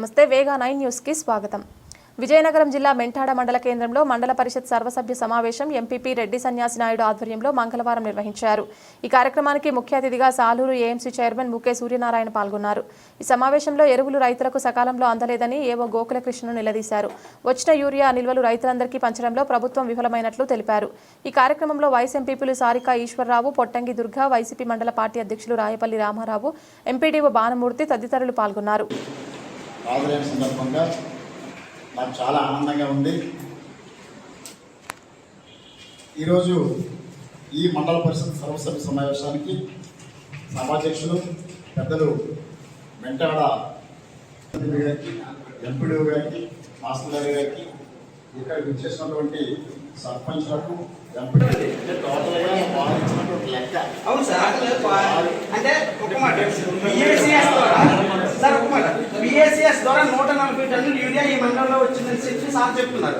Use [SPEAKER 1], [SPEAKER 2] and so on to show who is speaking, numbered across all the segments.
[SPEAKER 1] నమస్తే వేగా నైన్ న్యూస్కి స్వాగతం. విజయనగరం జిల్లా మెంటాడ మండల కేంద్రంలో మండల పరిషత్ సర్వసభ్య సమావేశం ఎంపీపీ రెడ్డి సన్యాసి నాయుడు ఆధ్వర్యంలో మంగళవారం నిర్వహించారు. ఈ కార్యక్రమానికి ముఖ్య అతిథిగా సాలూరు ఏఎంసీ చైర్మన్ ముకే సూర్యనారాయణ పాల్గొన్నారు. ఈ సమావేశంలో ఎరువులు రైతులకు సకాలంలో అందలేదని ఏవో గోకులకృష్ణను నిలదీశారు. వచ్చిన యూరియా నిల్వలు రైతులందరికీ పంచడంలో ప్రభుత్వం విఫలమైనట్లు తెలిపారు. ఈ కార్యక్రమంలో వైస్ ఎంపీపీలు సారికా ఈశ్వరరావు పొట్టంగి దుర్గా వైసీపీ మండల పార్టీ అధ్యక్షులు రాయపల్లి రామారావు ఎంపీడీఓ బాణమూర్తి తదితరులు పాల్గొన్నారు.
[SPEAKER 2] హాజరైన సందర్భంగా నాకు చాలా ఆనందంగా ఉంది. ఈరోజు ఈ మండల పరిషత్ సర్వసభ్య సమావేశానికి సభాధ్యక్షులు పెద్దలు వెంటాడ గారికి ఎంపీడీ గారికి మాస్టర్ గారి గారికి ఇక్కడ విచ్చేసినటువంటి సర్పంచ్లకు ఎంపీడీ టోటల్గా వారు ఇచ్చినటువంటి లెక్క.
[SPEAKER 3] అవును సార్ అంటే ఒక మాట బిఎస్సిఎస్ ద్వారా సార్ ఒక మాట బిఎస్సిఎస్ ద్వారా నూట నలభై టన్నులు యూరియా ఈ మండలంలో వచ్చిందని చెప్పి సార్ చెప్తున్నారు.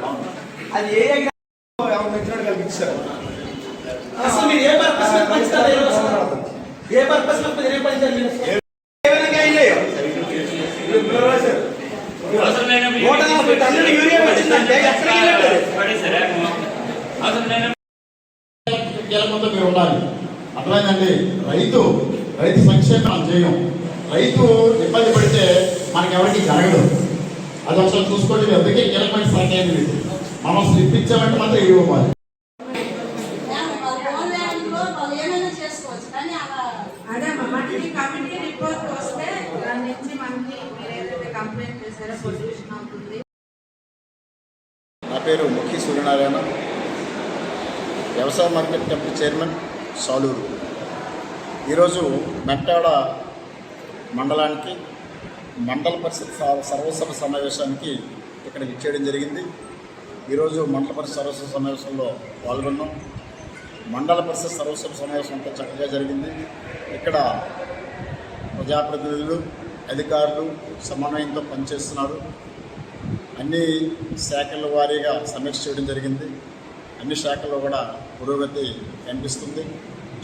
[SPEAKER 3] అది ఏ మిత్రుడు కల్పించారు అసలు మీరు ఏ పర్పస్ మీద పంచుతారు ఏ పర్పస్ మీద ఏ పంచారు ఏ విధంగా నూట నలభై టన్నులు యూరియా వచ్చిందంటే
[SPEAKER 2] మీరు ఉండాలి అర్థమైందండి? రైతు రైతు సంక్షేమం చేయం. రైతు ఇబ్బంది పడితే మనకి ఎవరికి జరగదు. అది ఒకసారి చూసుకోండి అందుకే కీలకమైన శాఖ అయింది మీకు మనం స్లిప్ ఇచ్చామంటే మాత్రం ఇవ్వాలి
[SPEAKER 4] అదే అమ్మా, మనకి కమిటీ రిపోర్ట్ వస్తే దాని నుంచి మనకి మీరు ఏదైతే కంప్లైంట్ చేశారో సొల్యూషన్ అవుతుంది.
[SPEAKER 2] నా పేరు ముఖి సూర్యనారాయణ. వ్యవసాయ మార్కెట్ కమిటీ చైర్మన్ సాలూరు. ఈరోజు మెట్టాడ మండలానికి మండల పరిషత్ స- సర్వసభ సమావేశానికి ఇక్కడ ఇచ్చేయడం జరిగింది. ఈరోజు మండల పరిషత్ సర్వసభ సమావేశంలో పాల్గొన్నాం. మండల పరిషత్ సర్వసభ సమావేశం అంతా చక్కగా జరిగింది. ఇక్కడ ప్రజాప్రతినిధులు అధికారులు సమన్వయంతో పనిచేస్తున్నారు. అన్ని శాఖల వారీగా సమీక్ష చేయడం జరిగింది. అన్ని శాఖల్లో కూడా పురోగతి కనిపిస్తుంది.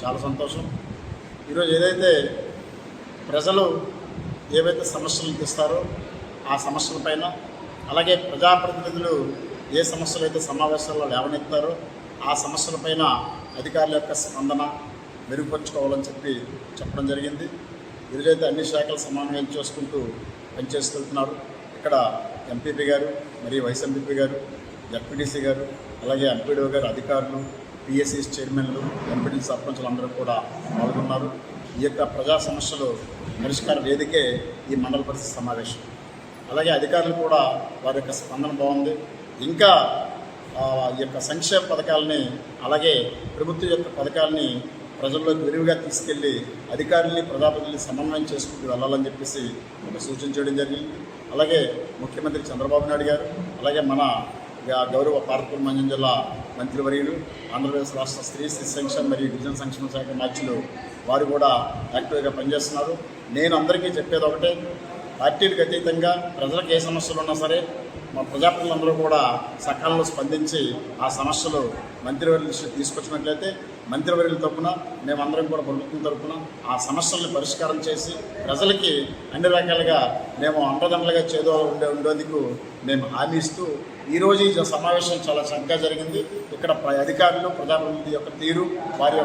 [SPEAKER 2] చాలా సంతోషం. ఈరోజు ఏదైతే ప్రజలు ఏవైతే సమస్యలు తెస్తారో ఆ సమస్యలపైన అలాగే ప్రజాప్రతినిధులు ఏ సమస్యలు అయితే సమావేశాల్లో లేవనెత్తారో ఆ సమస్యలపైన అధికారుల యొక్క స్పందన మెరుగుపరుచుకోవాలని చెప్పి చెప్పడం జరిగింది. ఈరోజైతే అన్ని శాఖలు సమన్వయం చేసుకుంటూ పనిచేస్తున్నారు ఇక్కడ ఎంపీపీ గారు మరియు వైస్ ఎంపీపీ గారు జడ్పీటీసీ గారు అలాగే ఎంపీడీఓ గారు అధికారులు పిఎస్సి చైర్మన్లు ఎంపీడీ సర్పంచులు అందరూ కూడా పాల్గొన్నారు. ఈ యొక్క ప్రజా సమస్యలు పరిష్కార వేదికే ఈ మండల పరిస్థితి సమావేశం. అలాగే అధికారులు కూడా వారి యొక్క స్పందన బాగుంది. ఇంకా ఈ యొక్క సంక్షేమ పథకాలని అలాగే ప్రభుత్వం యొక్క పథకాలని ప్రజల్లోకి విరివిగా తీసుకెళ్ళి అధికారుల్ని ప్రజాప్రతిని సమన్వయం చేసుకుంటూ వెళ్ళాలని చెప్పేసి ఒక సూచన చేయడం జరిగింది. అలాగే ముఖ్యమంత్రి చంద్రబాబు నాయుడు గారు అలాగే మన గౌరవ పార్కుల మంజం జిల్లా మంత్రివర్యులు ఆంధ్రప్రదేశ్ రాష్ట్ర స్త్రీ శిశు సంక్షేమ మరియు గిరిజన సంక్షేమ శాఖ మార్చులు వారు కూడా యాక్టివ్గా పనిచేస్తున్నారు. నేను అందరికీ చెప్పేది ఒకటే పార్టీలకు అతీతంగా ప్రజలకు ఏ సమస్యలు ఉన్నా సరే మా ప్రజాప్రతినిధులందరూ కూడా సకాలంలో స్పందించి ఆ సమస్యలు మంత్రివర్యుల దృష్టికి తీసుకొచ్చినట్లయితే మంత్రివర్యుల తరఫున మేమందరం కూడా ప్రభుత్వం తరఫున ఆ సమస్యల్ని పరిష్కారం చేసి ప్రజలకి అన్ని రకాలుగా మేము అండదండలుగా చేదో ఉండే ఉండేందుకు మేము హామీ ఇస్తూ ఈరోజు ఈ సమావేశం చాలా చక్కగా జరిగింది. ఇక్కడ అధికారులు ప్రజాప్రతినిధి యొక్క తీరు వారి యొక్క